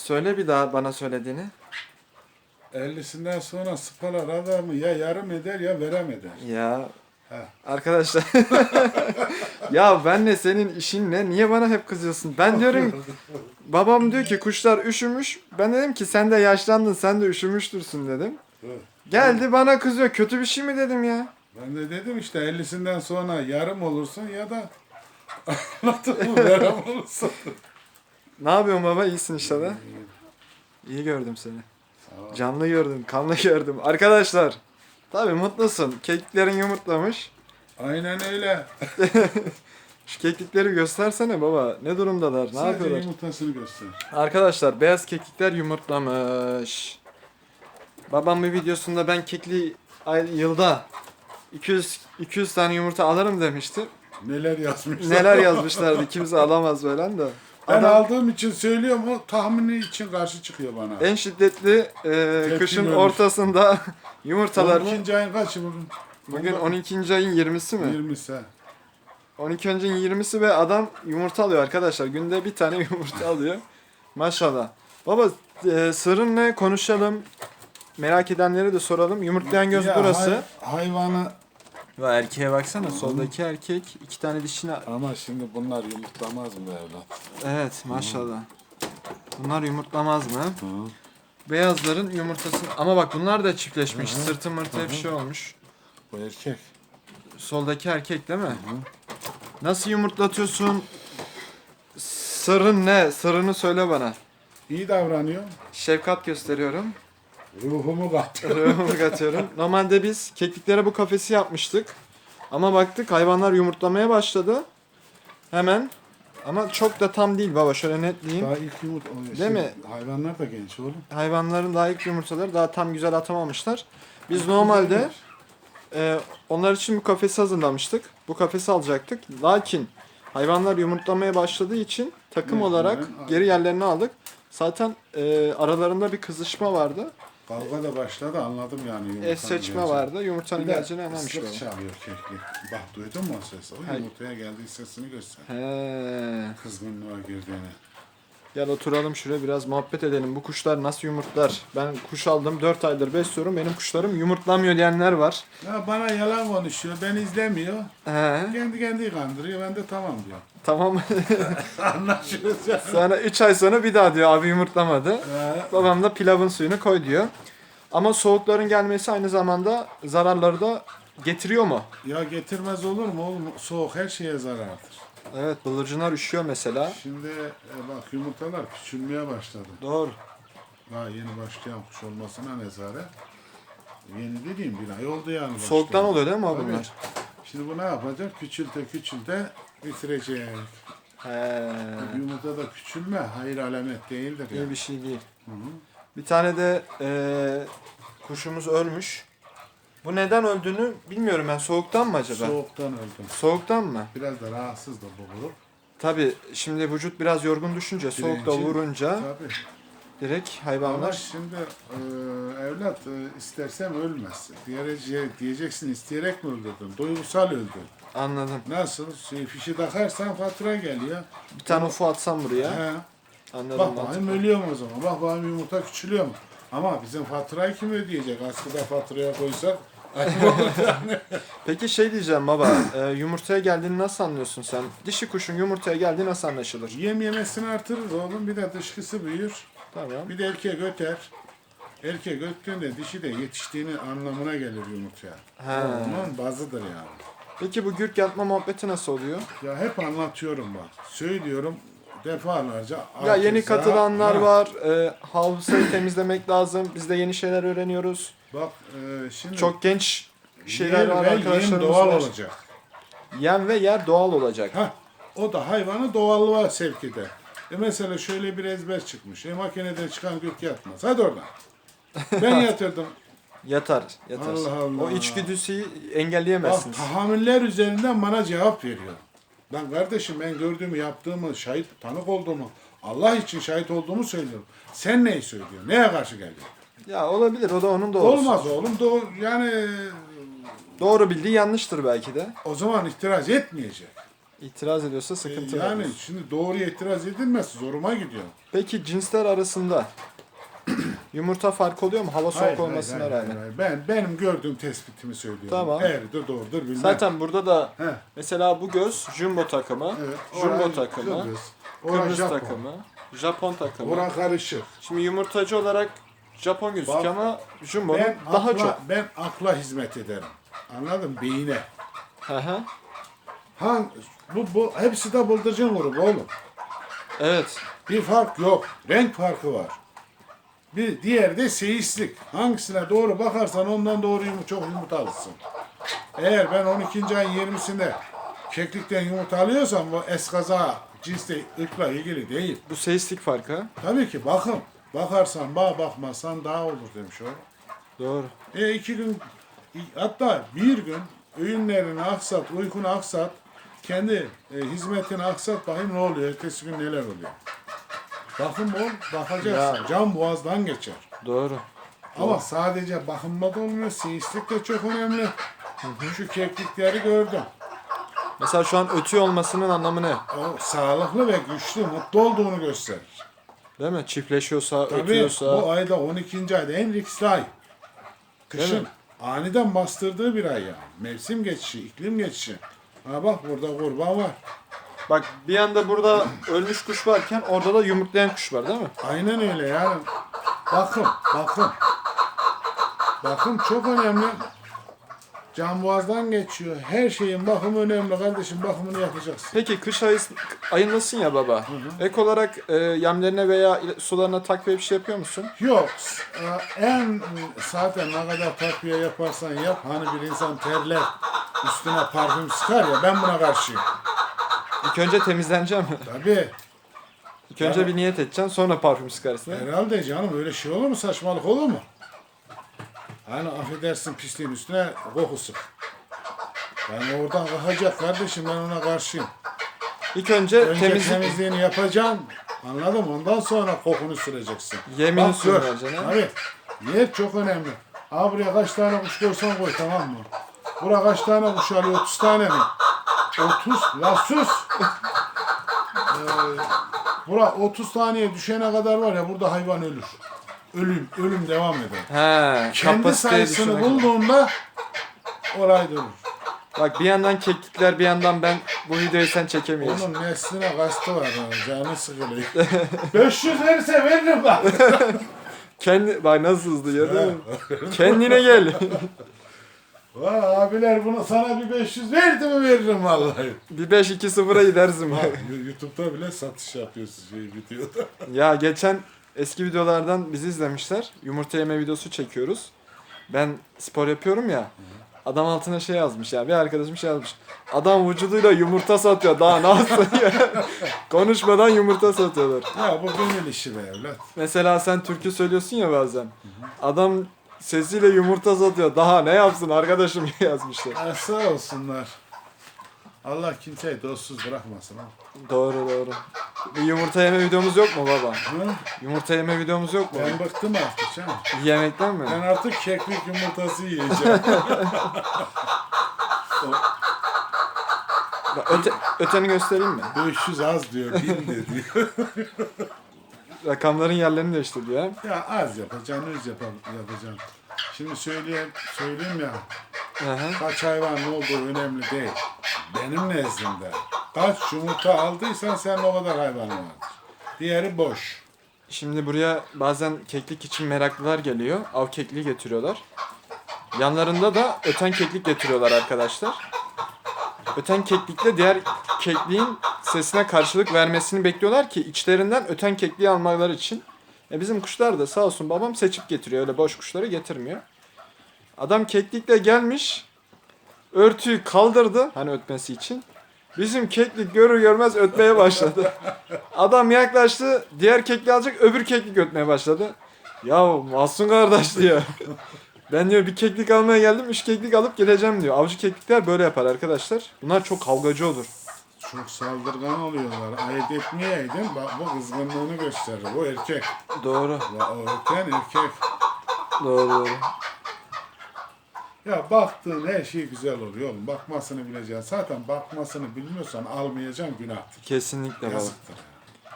Söyle bir daha bana söylediğini. 50'sinden sonra spalar adamı ya yarım eder ya verem eder. Ya Ha. arkadaşlar. ya ben de senin işin ne? Niye bana hep kızıyorsun? Ben diyorum babam diyor ki kuşlar üşümüş. Ben dedim ki sen de yaşlandın sen de üşümüştürsün dedim. Evet. Geldi bana kızıyor. Kötü bir şey mi dedim ya? Ben de dedim işte 50'sinden sonra yarım olursun ya da anladın mı verem olursun. Ne yapıyorsun baba? İyisin inşallah. İyi gördüm seni. Sağ ol. Canlı gördüm, kanlı gördüm. Arkadaşlar, tabii mutlusun. Kekiklerin yumurtlamış. Aynen öyle. Şu kekikleri göstersene baba. Ne durumdalar? Ne Sadece yapıyorlar? yumurtasını göster. Arkadaşlar beyaz kekikler yumurtlamış. Babam bir videosunda ben kekli ay, yılda 200 200 tane yumurta alırım demişti. Neler yazmışlar. Neler yazmışlardı kimse alamaz falan da. Ben Adam aldığım için söylüyorum o tahmini için karşı çıkıyor bana. en şiddetli e, kışın görmüş. ortasında yumurtalarını 12. ayın kaçı bugün? bugün 12. ayın 20'si mi? 20'si. ha. 12. ayın 20'si ve adam yumurta alıyor arkadaşlar. Günde bir tane yumurta alıyor. Maşallah. Baba e, sırrın ne konuşalım. Merak edenlere de soralım. Yumurtlayan göz Ya burası. hay- hayvanı Ve erkeğe baksana soldaki erkek iki tane dişini ama şimdi bunlar yumurtlamaz mı be evlat? Evet maşallah. Bunlar yumurtlamaz mı? Beyazların yumurtası ama bak bunlar da çiftleşmiş. Sırtı mırtı hep şey olmuş. Bu erkek. Soldaki erkek değil mi? Nasıl yumurtlatıyorsun? Sırrın ne? Sırrını söyle bana. İyi davranıyor. Şefkat gösteriyorum. Ruhumu kattı. Ruhumu katıyorum. Normalde biz kekliklere bu kafesi yapmıştık. Ama baktık hayvanlar yumurtlamaya başladı. Hemen. Ama çok da tam değil baba. Şöyle netleyeyim. Daha ilk yumurt. o Değil şey, mi? Hayvanlar da genç oğlum. Hayvanların daha ilk yumurtaları daha tam güzel atamamışlar. Biz normalde e, onlar için bu kafesi hazırlamıştık. Bu kafesi alacaktık. Lakin hayvanlar yumurtlamaya başladığı için takım Evet, olarak evet. geri yerlerine aldık. Zaten e, aralarında bir kızışma vardı. Kavga da başladı anladım yani yumurtanın Es seçme geleceğini. vardı. Yumurtanın Bir de geleceğini anlamış ıslık baba. çalıyor kekli. Bak duydun mu o sesi? O Hayır. yumurtaya geldiği sesini göster. He. Kızgınlığa girdiğini. Gel oturalım şuraya biraz muhabbet edelim. Bu kuşlar nasıl yumurtlar? Ben kuş aldım 4 aydır besliyorum. Benim kuşlarım yumurtlamıyor diyenler var. Ya bana yalan konuşuyor, beni izlemiyor. He. Kendi kendi kandırıyor, ben de tamam diyor. Tamam. Anlaşırız ya. Sonra 3 ay sonra bir daha diyor abi yumurtlamadı. Ha, Babam da pilavın suyunu koy diyor. Ama soğukların gelmesi aynı zamanda zararları da getiriyor mu? Ya getirmez olur mu oğlum? Soğuk her şeye zarardır. Evet bıldırcınlar üşüyor mesela. Şimdi e, bak yumurtalar küçülmeye başladı. Doğru. Daha yeni başlayan kuş olmasına nezaret. Yeni dediğim bir ay oldu yani. başladı. Soğuktan oluyor değil mi abi Tabii. bunlar? Şimdi bu ne yapacak? Küçülte küçülte bitirecek. He. Yumurta da küçülme hayır alamet değildir. İyi bir şey değil. Hı hı. Bir tane de eee, kuşumuz ölmüş. Bu neden öldüğünü bilmiyorum ben. Soğuktan mı acaba? Soğuktan öldüm. Soğuktan mı? Biraz da rahatsız da bu grup. Tabi şimdi vücut biraz yorgun düşünce, soğukta Birinci- vurunca Tabii. direkt Ama hayvanlar şimdi e, evlat e, istersem ölmez. Diyece, diyeceksin isteyerek mi öldürdün? Duygusal öldün. anladım. Nasıl? Şey, fişi takarsan fatura geliyor. Bir tane ufu atsam buraya. He. Anladım. Bak bakayım mantıklı. ölüyor mu o zaman? Bak bakayım yumurta küçülüyor mu? Ama bizim faturayı kim ödeyecek? Askıda faturaya koysak Peki şey diyeceğim baba, e, yumurtaya geldiğini nasıl anlıyorsun sen? Dişi kuşun yumurtaya geldiği nasıl anlaşılır? yem yemesini artırırız oğlum. Bir de dışkısı büyür. Tamam. Bir de erkek öter. Erkek öttüğünde dişi de yetiştiğini anlamına gelir yumurtaya. He. Onun bazıdır yani. Peki bu gürk yatma muhabbeti nasıl oluyor? Ya hep anlatıyorum bak. Söylüyorum defalarca. Ya yeni katılanlar Ha, var. E, havzayı temizlemek lazım. Biz de yeni şeyler öğreniyoruz. Bak e, şimdi Çok genç şeyler yer var arkadaşlarımız doğal var. olacak. Yem ve yer doğal olacak. Ha, o da hayvanı doğallığa sevk eder. E mesela şöyle bir ezber çıkmış. E makineden çıkan gök yatmaz. Hadi oradan. Ben yatırdım. Yatar, yatar. Allah Allah. O içgüdüsü Bak engelleyemezsiniz. tahammüller üzerinden bana cevap veriyor. Ben kardeşim ben gördüğümü yaptığımı şahit tanık olduğumu Allah için şahit olduğumu söylüyorum. Sen neyi söylüyorsun? Neye karşı geliyorsun? Ya olabilir o da onun doğrusu. Olmaz oğlum. Doğru, yani Doğru bildiği yanlıştır belki de. o zaman itiraz etmeyecek. İtiraz ediyorsa sıkıntı var. yani şimdi doğru itiraz edilmez. Zoruma gidiyor. Peki cinsler arasında yumurta fark oluyor mu? Hava soğuk Hayır, olmasına hayır, hayır, rağmen. hayır. Ben benim gördüğüm tespitimi söylüyorum. Tamam. De doğrudur bilmem. Zaten burada da Heh, mesela bu göz jumbo takımı, evet. jumbo takımı, Kıbrıs. Kıbrıs Japon. takımı, Japon takımı. Oran karışık. Şimdi yumurtacı olarak Japon gözüküyor ama jumbo'nun Ben daha akla, çok. ben akla hizmet ederim. Anladın mı? Beyine. Hı hı. Hang, bu, bu hepsi de bıldırcın grubu oğlum. Evet. Bir fark yok. Renk farkı var. Bir diğer de seyislik. Hangisine doğru bakarsan ondan doğru yumurta çok yumurta alırsın. Eğer ben 12. ayın 20'sinde keklikten yumurta alıyorsam bu eskaza cinsle ırkla ilgili değil. Bu seislik farkı. Tabii ki bakın. Bakarsan bağ bakmazsan daha olur demiş o. Doğru. E iki gün hatta bir gün öğünlerini aksat, uykunu aksat, kendi e, hizmetini aksat bakayım ne oluyor, ertesi gün neler oluyor. Bakın bol, bakacaksın. Ya. Can boğazdan geçer. Doğru. Ama sadece bakınma da olmuyor, seyislik de çok önemli. Şu keklikleri gördüm. Mesela şu an ötüyor olmasının anlamı ne? O sağlıklı ve güçlü, mutlu olduğunu gösterir. Değil mi? Çiftleşiyorsa, Tabii ötüyorsa. bu ayda 12. ayda en riskli ay. Kışın aniden bastırdığı bir ay yani. Mevsim geçişi, iklim geçişi. Ha bak burada kurban var. Bak bir yanda burada ölmüş kuş varken orada da yumurtlayan kuş var değil mi? Aynen öyle yani. Bakım, bakım. Bakım çok önemli. Can boğazdan geçiyor. Her şeyin bakımı önemli kardeşim. Bakımını yapacaksın. Peki kış ayı, ayındasın ya baba. Ek olarak e, yemlerine veya sularına takviye bir şey yapıyor musun? Yok. e, En zaten ne kadar takviye yaparsan yap. Hani bir insan terler üstüne parfüm sıkar ya ben buna karşıyım. İlk önce temizleneceğim. Tabii. İlk önce bir niyet edeceksin sonra parfüm sıkarsın. Herhalde canım öyle şey olur mu? Saçmalık olur mu? Hani affedersin pisliğin üstüne koku sık. Yani oradan kalkacak kardeşim ben ona karşıyım. İlk önce, Önce temizlik temizliğini yapacaksın. Anladın mı? Ondan sonra kokunu süreceksin. Yemini Bak gör. sürmeyeceksin, ha? Tabii. Yer çok önemli. Ha buraya kaç tane kuş görsen koy tamam mı? Buraya kaç tane kuş alıyor? 30 tane mi? 30? La sus! Ee, bura 30 taneye düşene kadar var ya burada hayvan ölür. Ölüm, ölüm devam eder. He, Kendi kapasiteye sayısını bulduğunda olay durur. Bak bir yandan keklikler bir yandan ben bu videoyu sen çekemiyorsun. Onun nesline kastı var ha, canı sıkılıyor. 500 verirse veririm bak. Kendi bak nasıl hızlı ya değil mi? Kendine gel. Vay abiler bunu sana bir 500 verdi mi veririm vallahi. bir 5-2-0'a gidersin. Ha, YouTube'da bile satış yapıyorsun şey videoda. ya geçen eski videolardan bizi izlemişler. Yumurta yeme videosu çekiyoruz. Ben spor yapıyorum ya. Adam altına şey yazmış ya. Bir arkadaşım şey yazmış. Adam vücuduyla yumurta satıyor. Daha ne yapsın ya? Konuşmadan yumurta satıyorlar. Ya bu gönül işi be evlat. Mesela sen türkü söylüyorsun ya bazen. Adam sesiyle yumurta satıyor. Daha ne yapsın arkadaşım yazmışlar. Ha, sağ olsunlar. Allah kimseyi dostsuz bırakmasın ha. Doğru doğru. Bir yumurta yeme videomuz yok mu baba? Hı? Yumurta yeme videomuz yok mu? Ben bıktım artık canım. Yemekten mi? Ben artık keklik yumurtası yiyeceğim. Bak, Öte, öteni göstereyim mi? 500 az diyor, 1000 de diyor. Rakamların yerlerini değiştir diyor. ha. ya az yapacaksın, öz yap yapacaksın. Şimdi söyleyeyim, söyleyeyim ya, hı. kaç hayvan ne olduğu önemli değil. Benim nezdimde. Kaç yumurta aldıysan sen o kadar hayvan var. Diğeri boş. Şimdi buraya bazen keklik için meraklılar geliyor. Av kekliği getiriyorlar. Yanlarında da öten keklik getiriyorlar arkadaşlar. Öten keklikle diğer kekliğin sesine karşılık vermesini bekliyorlar ki içlerinden öten kekliği almaları için. E bizim kuşlar da sağ olsun babam seçip getiriyor. Öyle boş kuşları getirmiyor. Adam keklikle gelmiş. Örtüyü kaldırdı hani ötmesi için. Bizim keklik görür görmez ötmeye başladı. Adam yaklaştı, diğer kekliği alacak, öbür keklik ötmeye başladı. Ya Mahsun kardeş diyor. Ben diyor bir keklik almaya geldim, üç keklik alıp geleceğim diyor. Avcı keklikler böyle yapar arkadaşlar. Bunlar çok kavgacı olur. Çok saldırgan oluyorlar. Ayırt etmeyeydin. Bak bu kızgınlığını gösterir. Bu erkek. Doğru. Ya, o erken erkek. Doğru doğru. Ya baktığın her şey güzel oluyor oğlum. Bakmasını bileceksin. Zaten bakmasını bilmiyorsan almayacaksın günahtır. Kesinlikle baba. Yazıktır.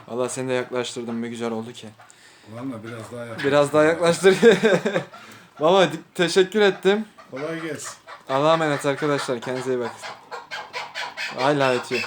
Valla seni de yaklaştırdım. Ne güzel oldu ki. Valla biraz daha yaklaş. Biraz daha yaklaştır. Baba teşekkür ettim. Kolay gelsin. Allah'a emanet arkadaşlar. Kendinize iyi bakın. Hala ötüyor.